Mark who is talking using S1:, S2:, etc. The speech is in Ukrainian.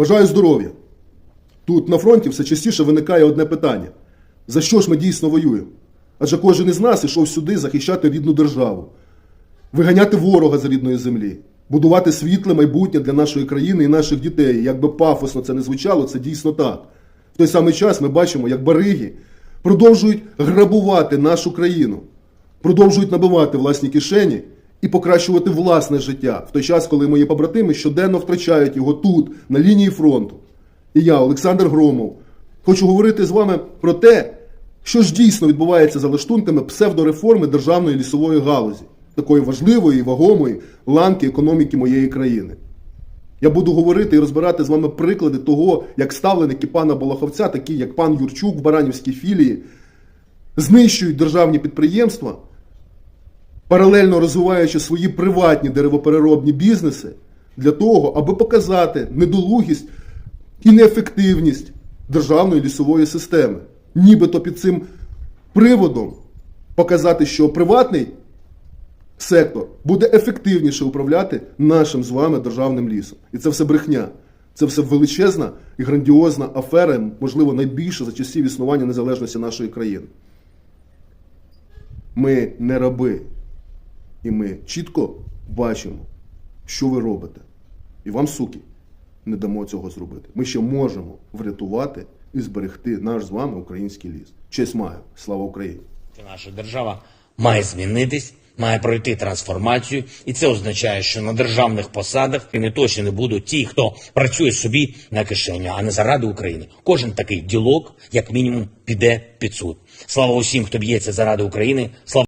S1: Бажаю здоров'я. Тут на фронті все частіше виникає одне питання: за що ж ми дійсно воюємо? Адже кожен із нас ішов сюди захищати рідну державу, виганяти ворога з рідної землі, будувати світле майбутнє для нашої країни і наших дітей. Як би пафосно це не звучало, це дійсно так. В той самий час ми бачимо, як бариги продовжують грабувати нашу країну, продовжують набивати власні кишені і покращувати власне життя в той час, коли мої побратими щоденно втрачають його тут, на лінії фронту. І я, Олександр Громов, хочу говорити з вами про те, що ж дійсно відбувається за лаштунками псевдореформи державної лісової галузі, такої важливої і вагомої ланки економіки моєї країни. Я буду говорити і розбирати з вами приклади того, як ставленики пана Болоховця, такі як пан Юрчук в Баранівській філії, знищують державні підприємства, паралельно розвиваючи свої приватні деревопереробні бізнеси для того, аби показати недолугість і неефективність державної лісової системи. Нібито під цим приводом показати, що приватний сектор буде ефективніше управляти нашим з вами державним лісом. І це все брехня. Це все величезна і грандіозна афера, можливо, найбільша за часів існування незалежності нашої країни. Ми не раби. І ми чітко бачимо, що ви робите. І вам, суки, не дамо цього зробити. Ми ще можемо врятувати і зберегти наш з вами український ліс. Честь маю. Слава Україні!
S2: Наша держава має змінитись, має пройти трансформацію, і це означає, що на державних посадах і не точно не будуть ті, хто працює собі на кишеню, а не заради України. Кожен такий ділок, як мінімум, піде під суд. Слава усім, хто б'ється заради України. Слава